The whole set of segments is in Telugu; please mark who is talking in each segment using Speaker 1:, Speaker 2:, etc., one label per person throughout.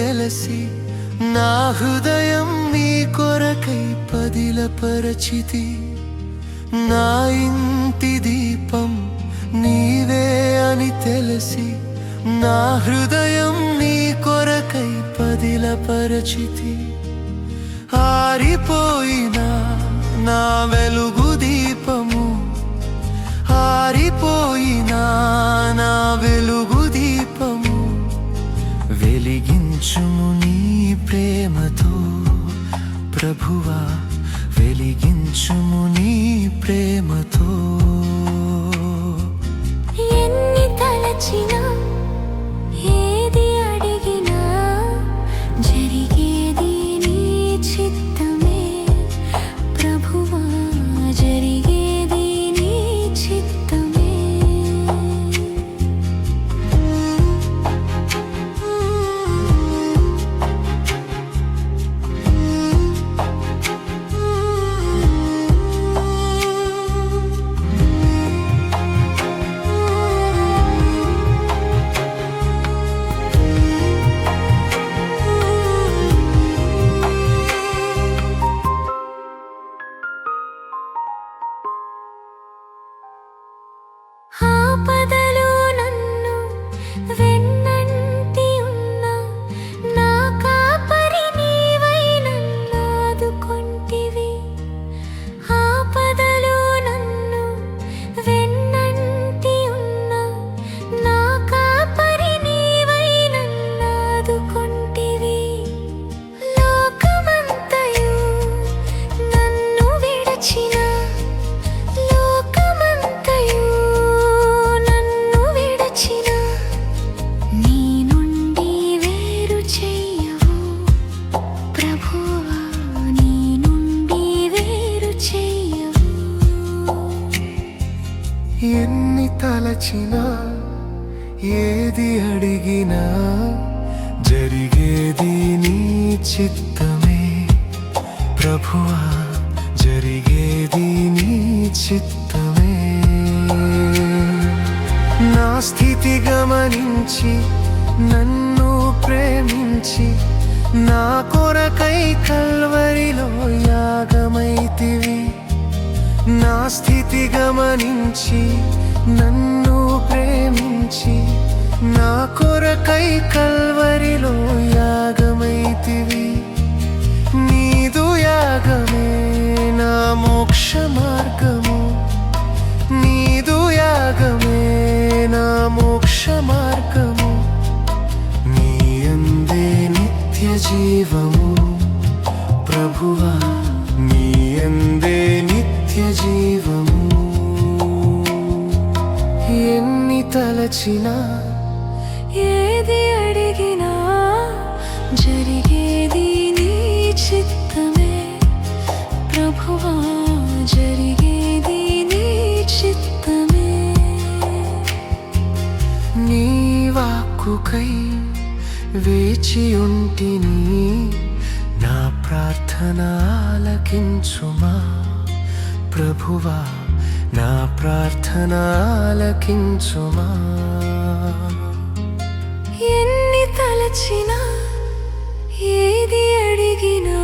Speaker 1: తెలిసి నా హృదయం నీ కొరకై పదిలపరచితి నా ఇంటి దీపం నీవే అని తెలిసి నా హృదయం నీ కొరకై పదిలపరచితి ఆరిపోయినా నా వెలుగు ప్రేమతో ప్రభువా.
Speaker 2: దాచినా ఏది అడిగినా జరిగేది నీ చిత్తమే. ప్రభువా జరిగేది నీ చిత్తమే. నా
Speaker 1: స్థితి గమనించి నన్ను ప్రేమించి నా కొరకై కల్వరిలో యాగమైతివి. నా స్థితి గమనించి నన్ను ప్రేమించి నా కొరకై కల్వరిలో యాగమైతివి. నీదు యాగమే నా మోక్ష మార్గము. నీదు యాగమే నా మోక్ష మార్గము. నీ అందే నిత్య జీవము ప్రభువా నీ అందే నిత్య జీవము తలచినా
Speaker 2: ఏది అడిగినా జరిగేది నీ చిత్తమే. ప్రభువా జరిగేది నీ చిత్తమే.
Speaker 1: నీ వాక్కుకై వేచియుంటిని నా ప్రార్థన ఆలకించుమా. ప్రభువా నా ప్రార్థన
Speaker 2: ఎన్ని తలచినా ఏది అడిగినా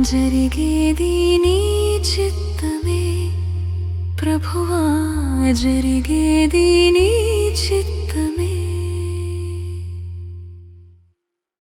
Speaker 2: జరిగేది నీ చిత్తమే. ప్రభువా జరిగేది నీ చిత్తమే.